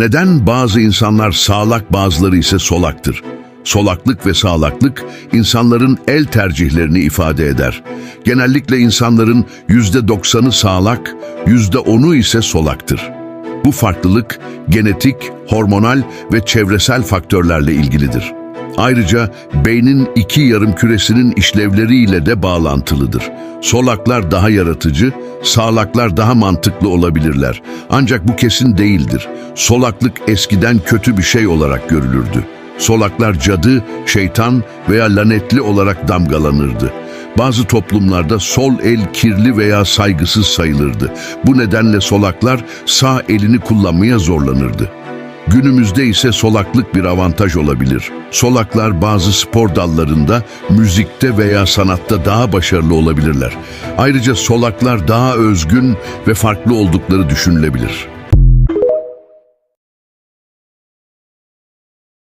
Neden bazı insanlar sağlak bazıları ise solaktır? Solaklık ve sağlaklık insanların el tercihlerini ifade eder. Genellikle insanların yüzde doksanı sağlak, yüzde onu ise solaktır. Bu farklılık genetik, hormonal ve çevresel faktörlerle ilgilidir. Ayrıca beynin iki yarım küresinin işlevleriyle de bağlantılıdır. Solaklar daha yaratıcı, sağlaklar daha mantıklı olabilirler. Ancak bu kesin değildir. Solaklık eskiden kötü bir şey olarak görülürdü. Solaklar cadı, şeytan veya lanetli olarak damgalanırdı. Bazı toplumlarda sol el kirli veya saygısız sayılırdı. Bu nedenle solaklar sağ elini kullanmaya zorlanırdı. Günümüzde ise solaklık bir avantaj olabilir. Solaklar bazı spor dallarında, müzikte veya sanatta daha başarılı olabilirler. Ayrıca solaklar daha özgün ve farklı oldukları düşünülebilir.